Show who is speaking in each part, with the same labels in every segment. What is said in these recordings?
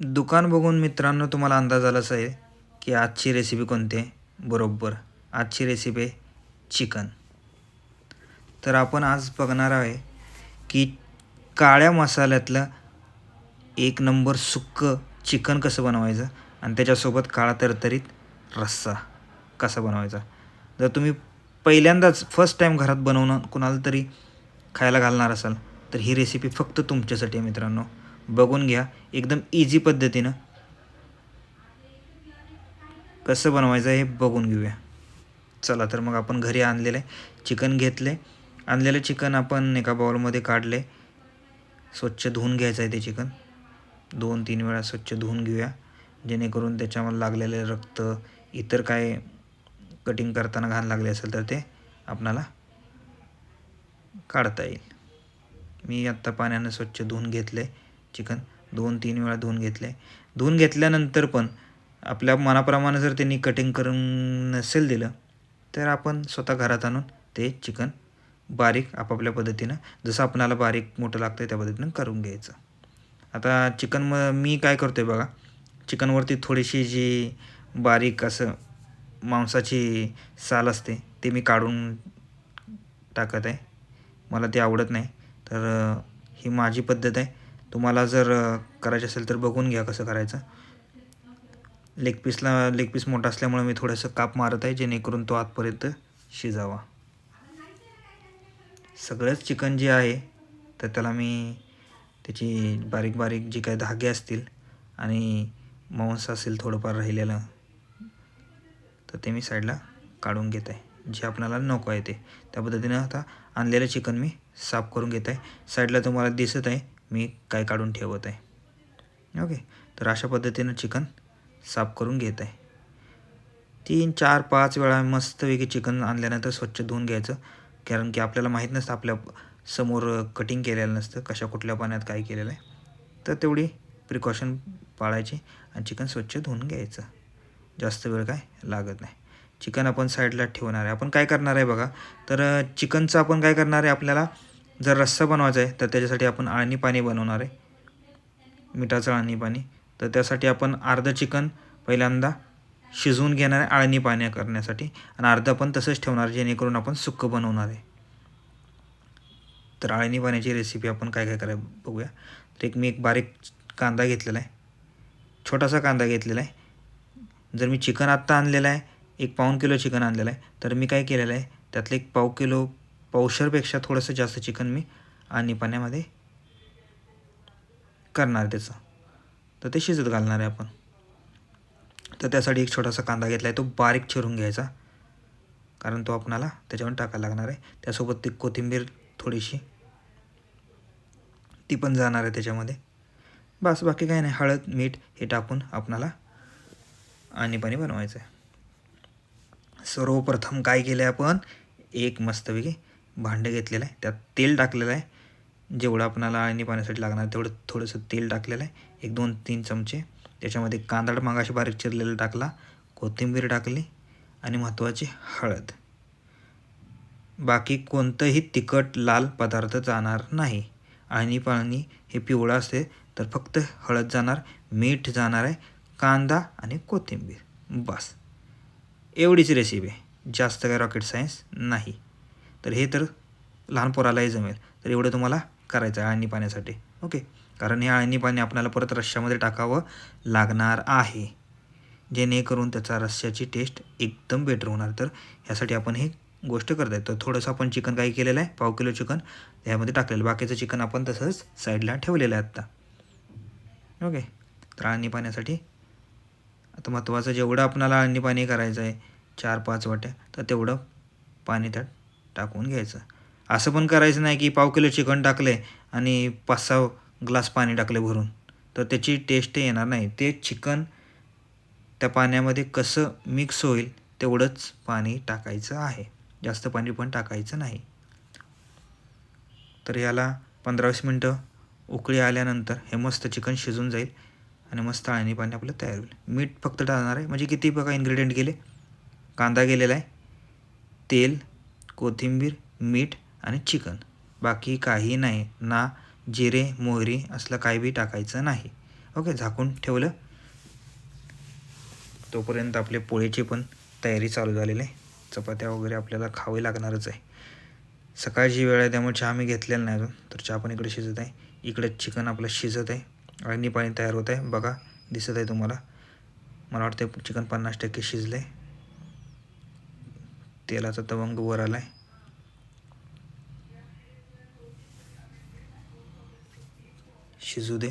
Speaker 1: दुकान बघून मित्रांनो तुम्हाला अंदाज आलाच आहे की आजची रेसिपी कोणती आहे? बरोबर आजची रेसिपी आहे चिकन तर आपण आज बघणार आहे की काळ्या मसाल्यातलं एक नंबर सुक्कं चिकन कसं बनवायचं आणि त्याच्यासोबत काळा तरतरीत रस्सा कसा बनवायचा. जर तुम्ही पहिल्यांदाच फर्स्ट टाईम घरात बनवणं कुणाला तरी खायला घालणार असाल तर ही रेसिपी फक्त तुमच्यासाठी आहे मित्रांनो. बघून घ्या. एकदम इझी पद्धतीनं. कसं बनवायचं हे बघून घेऊया. चला तर मग आपण घरी आणलेलं आहे. चिकन घेतले. आणलेलं चिकन आपण एका बाउलमध्ये काढले. स्वच्छ धुवून घ्यायचं आहे ते चिकन. दोन तीन वेळा स्वच्छ धुवून घेऊया. जेणेकरून त्याच्यामध्ये लागलेले रक्त इतर काय कटिंग करताना घाण लागले असेल तर ते आपणाला काढता येईल. मी आत्ता पाण्यानं स्वच्छ धुवून घेतले. चिकन. दोन तीन वेळा धुवून घेतलं आहे धुवून घेतल्यानंतर पण आपल्या मनाप्रमाणे जर त्यांनी कटिंग करून नसेल दिलं तर आपण स्वतः घरात आणून ते चिकन बारीक आपापल्या पद्धतीनं जसं आपणाला बारीक मोठं लागतं आहे त्या पद्धतीनं करून घ्यायचं. आता चिकन म मी काय करतो आहे बघा चिकनवरती थोडीशी जी बारीक असं मांसाची साल असते ते मी काढून टाकत आहे. मला ते आवडत नाही. तर ही माझी पद्धत आहे. तुम्हाला जर करायचं असेल तर बघून घ्या कसं करायचं. लेग पीसला लेग पीस मोठा असल्यामुळे मी थोडंसं काप मारत आहे जेणेकरून तो आतपर्यंत शिजावा. सगळंच चिकन जे आहे तर त्याला मी त्याची बारीक बारीक जी काही धागे असतील आणि मांस असेल थोडंफार राहिलेलं तर ते मी साईडला काढून घेत आहे. जे आपल्याला नको आहे ते. त्या पद्धतीनं आता आणलेलं चिकन मी साफ करून घेत आहे. साईडला तुम्हाला दिसत आहे मी काय काढून ठेवत आहे. ओके तर अशा पद्धतीनं चिकन साफ करून घेत आहे. तीन चार पाच वेळा मस्तपैकी चिकन आणल्यानंतर स्वच्छ धुवून घ्यायचं. कारण की आपल्याला माहीत नसतं आपल्यासमोर कटिंग केलेलं नसतं कशा कुठल्या पाण्यात काय केलेलं आहे. तर तेवढी प्रिकॉशन पाळायची आणि चिकन स्वच्छ धुवून घ्यायचं. जास्त वेळ काय लागत नाही. चिकन आपण साईडला ठेवणार आहे. आपण काय करणार आहे बघा तर चिकनचं आपण काय करणार आहे आपल्याला जर रस्सा बनवायचा आहे तर त्याच्यासाठी आपण आळणी पाणी बनवणार आहे. मिठाचं आळणी पाणी. तर त्यासाठी आपण अर्धं चिकन पहिल्यांदा शिजवून घेणार आहे आळणी पाणी करण्यासाठी. आणि अर्धं पण तसंच ठेवणार जेणेकरून आपण सुक्कं बनवणार आहे. तर आळणी पाण्याची रेसिपी आपण काय काय कराय बघूया. तर एक मी एक बारीक कांदा घेतलेला आहे. छोटासा कांदा घेतलेला आहे. जर मी चिकन आत्ता आणलेलं आहे एक पाऊण किलो चिकन आणलेलं आहे तर मी काय केलेलं आहे त्यातलं एक पाव किलो पावशरपेक्षा थोडंसं जास्त चिकन मी आणि पाण्यामध्ये करणार त्याचं. तर ते शिजत घालणार आहे आपण. तर त्यासाठी एक छोटासा कांदा घेतला आहे तो बारीक चिरून घ्यायचा. कारण तो आपणाला त्याच्यावर टाकायला लागणार आहे. त्यासोबत ती कोथिंबीर थोडीशी ती पण जाणार आहे त्याच्यामध्ये. बस बाकी काही नाही. हळद मीठ हे टाकून आपणाला आणि पाणी बनवायचं आहे. सर्वप्रथम काय केलं आहे आपण? एक मस्तपैकी भांडं घेतलेलं आहे. त्यात तेल टाकलेलं आहे. जेवढं आपणाला आणि पाण्यासाठी लागणार तेवढं थोडंसं तेल टाकलेलं आहे. एक दोन तीन चमचे. त्याच्यामध्ये कांदा मागाशी बारीक चिरलेला टाकला. कोथिंबीर टाकली. आणि महत्त्वाची हळद. बाकी कोणतंही तिखट लाल पदार्थ जाणार नाही. आणि पाणी हे पिवळं असते तर फक्त हळद जाणार मीठ जाणार आहे कांदा आणि कोथिंबीर. बस. एवढीच रेसिपी आहे जास्त काय रॉकेट सायन्स नाही. तर हे तर लहान पोरालाही जमेल. तर एवढं तुम्हाला करायचं आहे आळणी पाण्यासाठी. ओके? कारण हे आळणी पाणी आपल्याला परत रश्श्यामध्ये टाकावं लागणार आहे. जेणेकरून त्याचा रश्श्याची टेस्ट एकदम बेटर होणार. तर ह्यासाठी आपण हे गोष्ट करत आहे तर थोडंसं आपण चिकन काही केलेलं आहे. पाव किलो चिकन. ह्यामध्ये टाकलेलं. बाकीचं चिकन आपण तसंच साईडला ठेवलेलं आहे आत्ता ओके? तर आळणी पाण्यासाठी आता महत्त्वाचं जेवढं आपणाला आळणी पाणी करायचं आहे चार पाच वाट्या तर तेवढं पाणी त्यात टाकून घ्यायचं. असं पण करायचं नाही की पाव किलो चिकन टाकले आणि पाच सहा ग्लास पाणी टाकले भरून. तर त्याची टेस्ट येणार नाही. ते चिकन त्या पाण्यामध्ये कसं मिक्स होईल तेवढंच पाणी टाकायचं आहे. जास्त पाणी पण टाकायचं नाही. तर याला पंधरा वीस मिनटं उकळी आल्यानंतर हे मस्त चिकन शिजून जाईल आणि मस्त आळणी पाणी आपलं तयार होईल. मीठ फक्त टाळणार आहे. म्हणजे किती बघा इन्ग्रेडियंट गेले कांदा गेलेला आहे. तेल कोथिंबीर मीठ आणि चिकन. बाकी काही नाही. ना जिरे मोहरी असलं काही बी टाकायचं नाही. ओके झाकून ठेवलं. तोपर्यंत आपले पोळीची पण तयारी चालू झालेली. आहे चपात्या वगैरे आपल्याला खावे लागणारच आहे. सकाळची वेळ आहे त्यामुळे चहा मी घेतलेला नाही अजून. तर चहा पण इकडे शिजत आहे. इकडे चिकन आपलं शिजत आहे. आणि पाणी तयार होत आहे. बघा दिसत आहे तुम्हाला. मला वाटतं चिकन पन्नास टक्के शिजलं आहे तेलाचा तवंग वर आला आहे शिजू दे.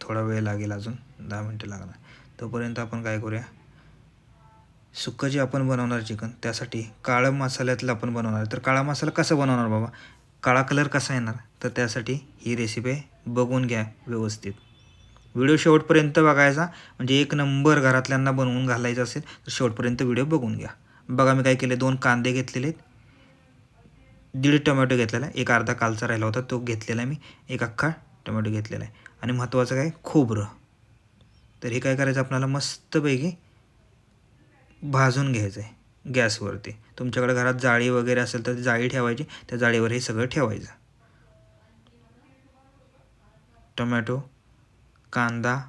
Speaker 1: थोडा वेळ लागेल अजून. दहा मिनटं लागणार. तोपर्यंत आपण काय करूया? सुक्कं जे आपण बनवणार चिकन त्यासाठी काळं मसाल्यातलं आपण बनवणार. तर काळा मसाला कसा बनवणार बाबा? काळा कलर कसा येणार? तर त्यासाठी ही रेसिपी बघून घ्या व्यवस्थित. व्हिडिओ शेवटपर्यंत बघायचा. म्हणजे एक नंबर घरातल्यांना बनवून घालायचं असेल तर शेवटपर्यंत व्हिडिओ बघून घ्या. बघा मी काय केले दोन कांदे घेतलेले आहेत. दीड टोमॅटो घेतलेला आहे. एक अर्धा कालचा राहिला होता. तो घेतलेला आहे मी. एक अख्खा टोमॅटो घेतलेला आहे. आणि महत्त्वाचं काय? खोबरं. तर हे काय करायचं? आपल्याला मस्तपैकी भाजून घ्यायचं आहे गॅसवरती. तुमच्याकडे घरात जाळी वगैरे असेल तर जाळी ठेवायची. त्या जाळीवर हे सगळं ठेवायचं. टोमॅटो कांदा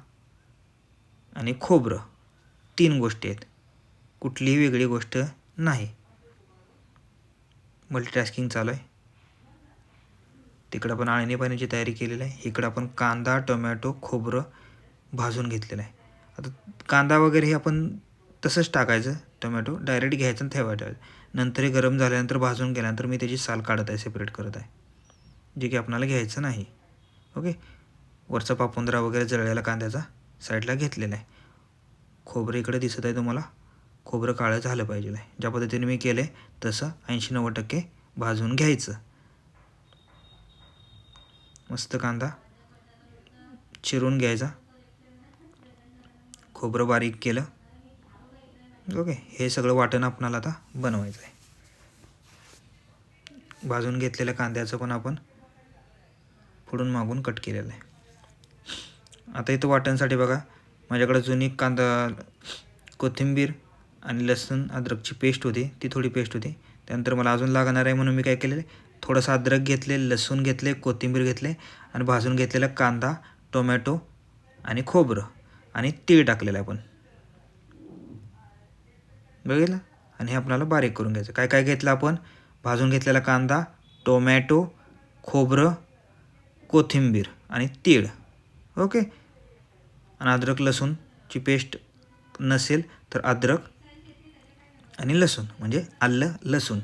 Speaker 1: आणि खोबरं. तीन गोष्टी आहेत. कुठलीही वेगळी गोष्ट नाही. मल्टीटास्किंग चालू आहे. तिकडं आपण आळणी पाण्याची तयारी केलेली आहे. इकडं आपण कांदा टोमॅटो खोबरं भाजून घेतलेलं आहे. आता कांदा वगैरे हे आपण तसंच टाकायचं. टोमॅटो डायरेक्ट घ्यायचं आणि ठेवायचं. नंतर हे गरम झाल्यानंतर भाजून गेल्यानंतर मी त्याची साल काढत आहे सेपरेट करत आहे. जे की आपणाला घ्यायचं नाही. ओके? वरचा पापुंदरा वगैरे जळलेला कांद्याचा साईडला घेतलेला आहे. खोबरं इकडे दिसत आहे तुम्हाला. खोबरं काळं झालं पाहिजे ज्या पद्धतीने मी केलं आहे तसं ऐंशी नव्वद टक्के भाजून घ्यायचं. मस्त कांदा चिरून घ्यायचा. खोबरं बारीक केलं. ओके हे सगळं वाटण आपणाला आता बनवायचं आहे भाजून घेतलेल्या कांद्याचं पण आपण पुढून मागून कट केलेलं आहे. आता इथं वाटणसाठी बघा माझ्याकडं जुनी कांदा कोथिंबीर आणि लसूण अद्रकची पेस्ट होती ती थोडी पेस्ट होती. त्यानंतर मला अजून लागणार आहे म्हणून मी काय केलेलं थोडंसं अद्रक घेतले लसूण घेतले कोथिंबीर घेतले आणि भाजून घेतलेला कांदा टोमॅटो आणि खोबरं आणि तीळ टाकलेलं आहे आपण. बघितलं? आणि हे आपल्याला बारीक करून घ्यायचं. काय काय घेतलं आपण? भाजून घेतलेला कांदा टोमॅटो खोबरं कोथिंबीर आणि तीळ. ओके? आणि अद्रक लसूणची पेस्ट नसेल तर अद्रक आणि लसूण म्हणजे आलं लसूण.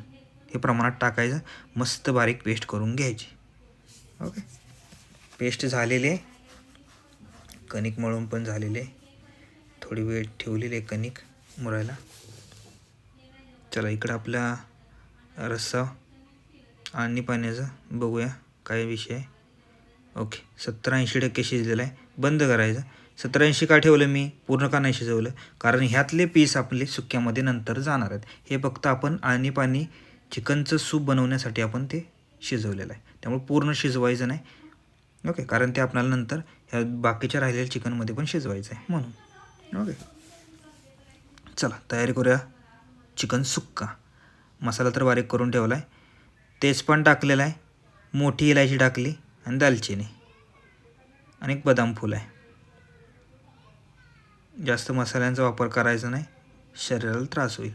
Speaker 1: हे प्रमाणात टाकायचं मस्त बारीक पेस्ट करून घ्यायची. ओके पेस्ट झालेले कणिक मळून पण झालेले. थोडी वेळ ठेवलेली आहे कणिक मुरायला. चला इकडं आपला रस्सा आणि पाण्याचं बघूया काय विषय ओके सत्तर ऐंशी टक्के शिजलेलं आहे. बंद करायचं. सत्तर ऐंशी का ठेवलं मी? पूर्ण का नाही शिजवलं? कारण ह्यातले पीस आपले सुक्यामध्ये नंतर जाणार आहेत. हे फक्त आपण आणि पाणी चिकनचं सूप बनवण्यासाठी आपण ते शिजवलेलं आहे. त्यामुळे पूर्ण शिजवायचं नाही. ओके कारण ते आपल्याला नंतर ह्या बाकीच्या राहिलेल्या चिकनमध्ये पण शिजवायचं आहे म्हणून. ओके. चला तयारी करूया चिकन सुक्का. मसाला तर बारीक करून ठेवला आहे तेच पण टाकलेलं आहे. मोठी इलायची टाकली आणि दालचिनी. आणि एक बदाम फूल आहे. जास्त मसाल्यांचा वापर करायचा नाही. शरीराला त्रास होईल.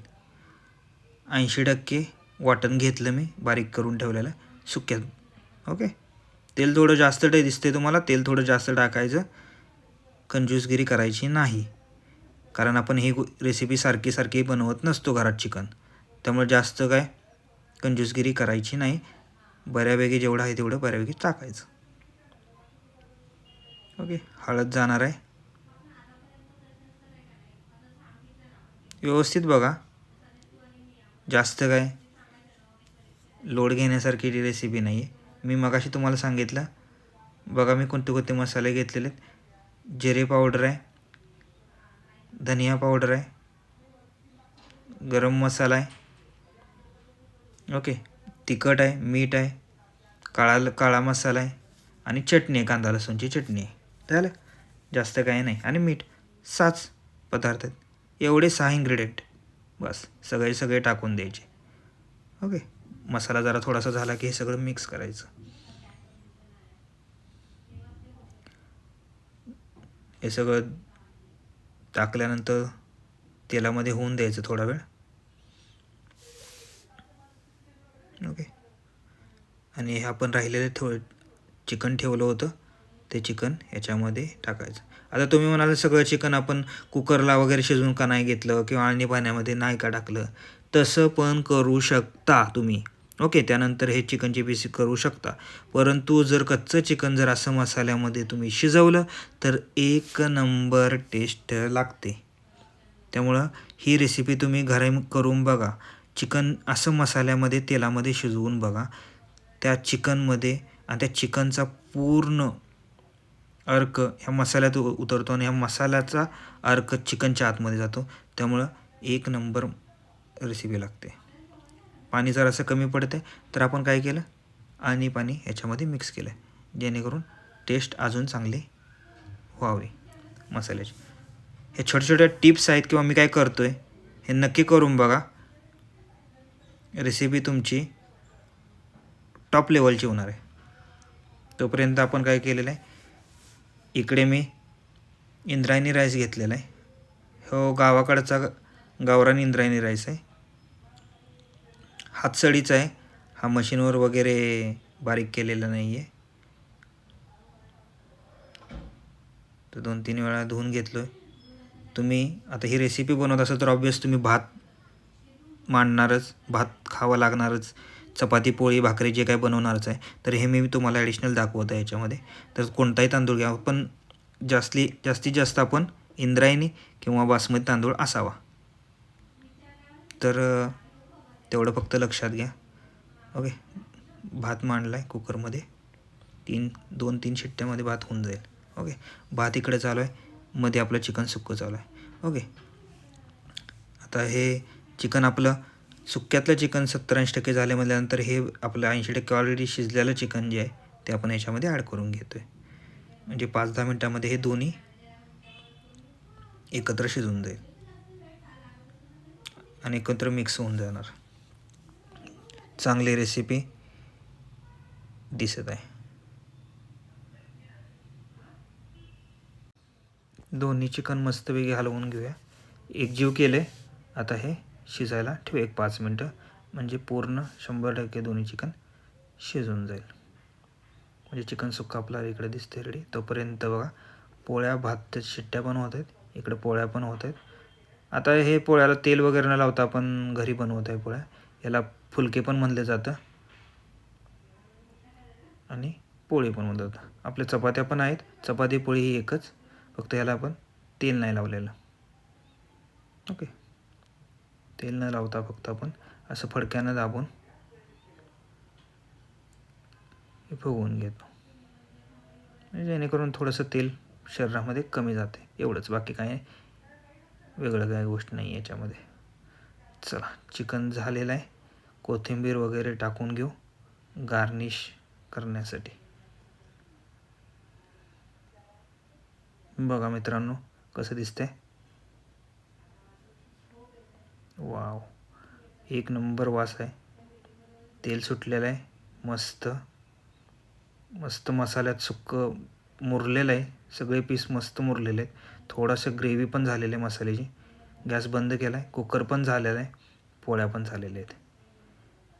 Speaker 1: ऐंशी टक्के वाटण घेतलं मी बारीक करून ठेवलेलं सुक्यात. ओके? तेल थोडं जास्त ते दिसते तुम्हाला तेल थोडं जास्त टाकायचं. कंजूसगिरी करायची नाही. कारण आपण ही रेसिपी सारखी सारखी बनवत नसतो घरात चिकन. त्यामुळे जास्त काय कंजूसगिरी करायची नाही. बऱ्यापैकी जेवढं आहे तेवढं बऱ्यापैकी टाकायचं. ओके? हळद जाणार आहे. व्यवस्थित बघा. जास्त काय लोड घेण्यासारखी रेसिपी नाही आहे मी मगाशी तुम्हाला सांगितलं. बघा मी कोणते कोणते मसाले घेतलेले आहेत. जिरे पावडर आहे. धनिया पावडर आहे. गरम मसाला आहे. ओके तिखट आहे मीठ आहे काळा काळा मसाला आहे आणि चटणी आहे कांदा लसूणची चटणी आहे. झालं? जास्त काही नाही. आणि मीठ साच पदार्थ आहेत. एवढे सहा इन्ग्रेडियंट बस सगळे सगळे टाकून द्यायचे. ओके मसाला जरा थोडासा झाला की हे सगळं मिक्स करायचं. हे सगळं टाकल्यानंतर तेलामध्ये होऊन द्यायचं थोडा वेळ. ओके आणि हे आपण राहिलेलं ठेव चिकन ठेवलं होतं ते चिकन याच्यामध्ये टाकायचं. आता तुम्ही म्हणाल सगळं चिकन आपण कुकरला वगैरे शिजवून का नाही घेतलं किंवा आणि पाण्यामध्ये नाही का टाकलं तसं पण करू शकता तुम्ही. ओके त्यानंतर हे चिकनची पीस करू शकता. परंतु जर कच्चं चिकन जर असं मसाल्यामध्ये तुम्ही शिजवलं तर एक नंबर टेस्ट लागते. त्यामुळं ही रेसिपी तुम्ही घरी करून बघा. चिकन असं मसाल्यामध्ये तेलामध्ये शिजवून बघा. त्या चिकनमध्ये आणि त्या चिकनचा पूर्ण अर्क ह्या मसाल्यात उ- उतरतो आणि ह्या मसाल्याचा अर्क चिकनच्या आतमध्ये जातो. त्यामुळं एक नंबर रेसिपी लागते. पाणी जर असं कमी पडतं तर आपण काय केलं? आणि पाणी ह्याच्यामध्ये मिक्स केलं जेणेकरून टेस्ट अजून चांगली व्हावी मसाल्याची. हे छोट्या छोट्या टिप्स आहेत किंवा मी काय करतो आहे हे नक्की करून बघा. रेसिपी तुमची टॉप लेवलची होणार आहे. तोपर्यंत आपण काय केलेलं आहे? इकडे मी इंद्रायणी राईस घेतलेला आहे. हो गावाकडचा गावरान इंद्रायणी राईस आहे. हातसडीचा आहे. हा मशीनवर वगैरे बारीक केलेला नाही आहे तर दोन तीन वेळा धुवून घेतलो आहे तुम्ही आता ही रेसिपी बनवत असाल तर ऑब्वियस तुम्ही भात मांडणारच भात खावं लागणारच. चपाती पोळी भाकरी जे काय बनवणारच आहे तर हे मी तुम्हाला ॲडिशनल दाखवत आहे याच्यामध्ये. तर कोणताही तांदूळ घ्या पण जास्ती जास्तीत जास्त आपण इंद्रायणी किंवा बासमती तांदूळ असावा. तर तेवढं फक्त लक्षात घ्या. ओके? भात मांडला आहे कुकरमध्ये. तीन दोन तीन शिट्ट्यामध्ये भात होऊन जाईल. ओके? भात इकडे चालू आहे मध्ये आपलं चिकन सुक्कं चालू आहे. ओके? आता हे चिकन आपलं सुक्यातलं चिकन सत्तर ऐंशी टक्के झाले म्हटल्यानंतर हे आपलं ऐंशी टक्के ऑलरेडी शिजलेलं चिकन जे आहे ते आपण याच्यामध्ये ॲड करून घेतो आहे म्हणजे पाच दहा मिनटामध्ये हे दोन्ही एकत्र शिजून जाईल. आणि एकत्र मिक्स होऊन जाणार. चांगली रेसिपी दिसत आहे. दोन्ही चिकन मस्तपैकी हलवून घेऊया. एकजीव केले आता हे शिजायला ठेवू एक पाच मिनटं. म्हणजे पूर्ण शंभर टक्के दोन्ही चिकन शिजून जाईल. म्हणजे चिकन सुक्का आपल्याला इकडे दिसते रेडी तोपर्यंत बघा पोळ्या भात शिट्ट्या पण होत आहेत. इकडे पोळ्या पण होत आहेत. आता हे पोळ्याला तेल वगैरे न लावता आपण घरी बनवत आहे पोळ्या. याला फुलके पण म्हणले जातं. आणि पोळी पण म्हणतात आपल्या चपात्या पण आहेत. चपाती पोळी ही एकच. फक्त याला आपण तेल नाही लावलेलं. ओके. तेल न लावता फक्त आपण असं फडक्यानं दाबून हे फुगवून घेतो. म्हणजे जेणेकरून थोडंसं तेल शरीरामध्ये कमी जाते. एवढंच. बाकी काय वेगळं काय गोष्ट नाही याच्यामध्ये. चला चिकन झालेलं आहे. कोथिंबीर वगैरे टाकून घेऊ. गार्निश करण्यासाठी. बघा मित्रांनो कसं दिसतंय. वाव. एक नंबर वास आहे. तेल सुटलेलं आहे. मस्त. मस्त मसाल्यात सुक्कं मुरलेलं आहे. सगळे पीस मस्त मुरलेले आहेत. थोडंसं ग्रेव्ही पण झालेलं आहे मसाल्याची. गॅस बंद केला आहे. कुकर पण झालेला आहे. पोळ्या पण झालेल्या आहेत.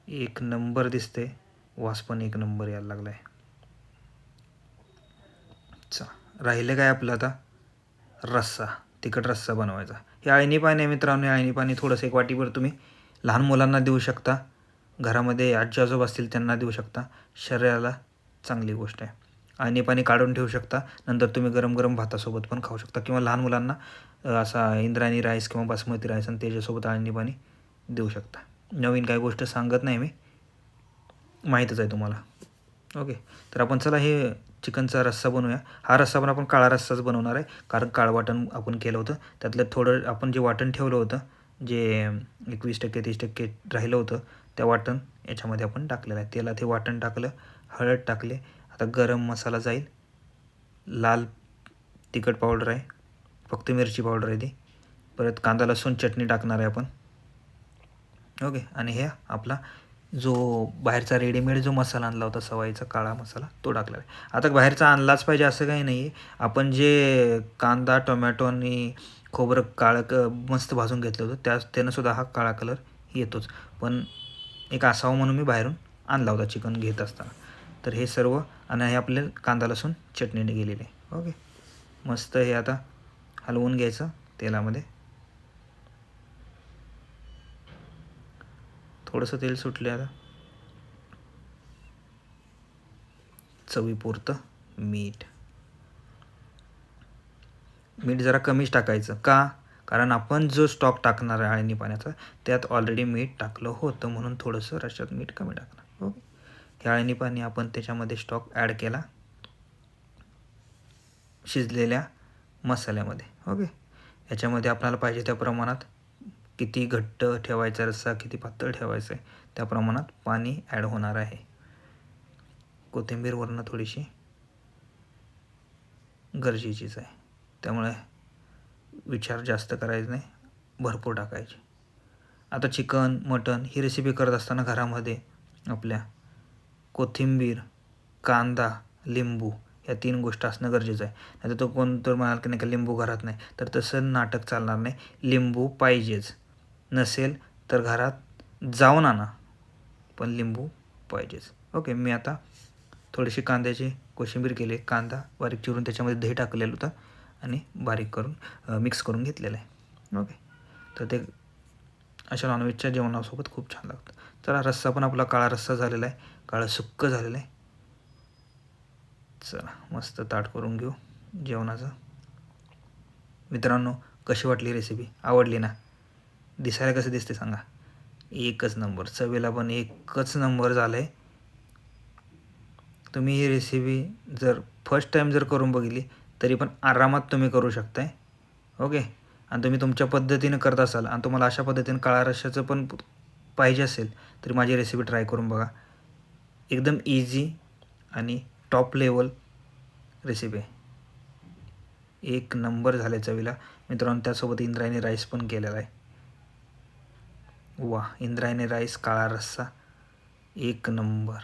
Speaker 1: एक नंबर दिसते वास पण एक नंबर यायला लागला आहे राहिलं राहिले काय आपलं आता? रस्सा. तिखट रस्सा बनवायचा. हे आळणी पाणी आहे मित्रांनो हे आळणी पाणी थोडंसं एक वाटीभर तुम्ही लहान मुलांना देऊ शकता. घरामध्ये आजी आजोबा असतील त्यांना देऊ शकता. शरीराला चांगली गोष्ट आहे. आळणी पाणी काढून ठेवू शकता. नंतर तुम्ही गरम गरम भातासोबत पण खाऊ शकता किंवा लहान मुलांना असा इंद्रायणी राईस किंवा बासमती राईस आणि त्याच्यासोबत आळणी पाणी देऊ शकता. नवीन काही गोष्ट सांगत नाही मी. माहीतच आहे तुम्हाला. ओके. तर आपण चला हे चिकनचा रस्सा बनवूया. हा रस्सा पण आपण काळा रस्साच बनवणार आहे. कारण काळं वाटण आपण केलं होतं. त्यातलं थोडं आपण जे वाटण ठेवलं होतं जे एकवीस टक्के तीस टक्के राहिलं होतं त्या वाटण याच्यामध्ये आपण टाकलेलं आहे. तेलात हे वाटण टाकलं हळद टाकले. आता गरम मसाला जाईल. लाल तिखट पावडर आहे. फक्त मिरची पावडर आहे ती. परत कांदा लसूण चटणी टाकणार आहे आपण. ओके. आणि हे आपला जो बाहेरचा रेडीमेड जो मसाला आणला होता सवाईचा काळा मसाला तो टाकला आहे आता बाहेरचा आणलाच पाहिजे असं काही नाही आहे आपण जे कांदा टोमॅटो आणि खोबरं काळं क मस्त भाजून घेतलं होतं त्या त्यानं सुद्धा हा काळा कलर येतोच. पण एक असावं म्हणून मी बाहेरून आणला होता चिकन घेत असताना. तर हे सर्व आणि हे आपले कांदा लसूण चटणीने गेलेले. ओके. मस्त हे आता हलवून घ्यायचं तेलामध्ये. थोडंसं तेल सुटले आता. चवीपुरतं मीठ. मीठ जरा कमीच टाकायचं. का? कारण आपण जो स्टॉक टाकणार आहे आळणी पाण्याचा त्यात ऑलरेडी मीठ टाकलं होतं म्हणून थोडंसं रश्यात मीठ कमी टाकणार. ओके हे आळणी पाणी आपण त्याच्यामध्ये स्टॉक ॲड केला. शिजलेल्या मसाल्यामध्ये. ओके? याच्यामध्ये आपल्याला पाहिजे त्या प्रमाणात किती घट्ट ठेवायचा रस्सा किती पातळ ठेवायचं आहे त्या प्रमाणात पाणी ॲड होणार आहे. कोथिंबीरवरनं थोडीशी गरजेचीच आहे. त्यामुळे विचार जास्त करायचा नाही भरपूर टाकायचे. आता चिकन मटन ही रेसिपी करत असताना घरामध्ये आपल्या कोथिंबीर कांदा लिंबू या तीन गोष्टी असणं गरजेचं आहे. नाही तर तो कोण तर म्हणाल की नाही का लिंबू घरात नाही. तर तसं नाटक चालणार नाही. लिंबू पाहिजेच. नसेल तर घरात जाऊन आणा. पण लिंबू पाहिजेच. ओके मी आता थोडीशी कांद्याची कोशिंबीर केली. कांदा बारीक चिरून त्याच्यामध्ये दही टाकलेलं होतं आणि बारीक करून मिक्स करून घेतलेलं आहे. ओके तर ते अशा नॉनव्हेजच्या जेवणासोबत खूप छान लागतं. चला रस्सा पण आपला काळा रस्सा झालेला आहे. काळं सुक्क झालेलं आहे. चला मस्त ताट करून घेऊ जेवणाचं. मित्रांनो कशी वाटली रेसिपी आवडली ना? दिसायला कसं दिसते सांगा? एकच नंबर. चवीला पण एकच नंबर झालं आहे तुम्ही ही रेसिपी जर फर्स्ट टाईम जर करून बघितली तरी पण आरामात तुम्ही करू शकताय. ओके? आणि तुम्ही तुमच्या पद्धतीनं करत असाल आणि तुम्हाला अशा पद्धतीनं काळा रश्याचं पण पाहिजे असेल तर माझी रेसिपी ट्राय करून बघा. एकदम इझी आणि टॉप लेवल रेसिपी आहे एक नंबर झाले चवीला. मित्रांनो त्यासोबत इंद्रायणी राईस पण केलेला आहे. वा इंद्रायणी राईस काळा रस्सा. एक नंबर.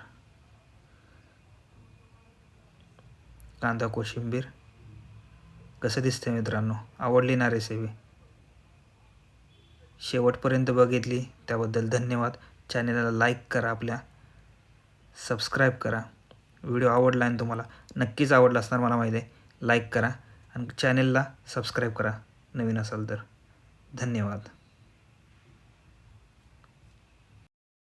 Speaker 1: कांदा कोशिंबीर. कसं दिसतं मित्रांनो? आवडली ना रेसिपी शेवटपर्यंत बघितली त्याबद्दल धन्यवाद. चॅनेलला लाईक करा आपल्या. सबस्क्राईब करा. व्हिडिओ आवडला आणि तुम्हाला नक्कीच आवडला असणार मला माहिती आहे. लाईक करा आणि चॅनेलला सबस्क्राईब करा. नवीन असाल तर. धन्यवाद.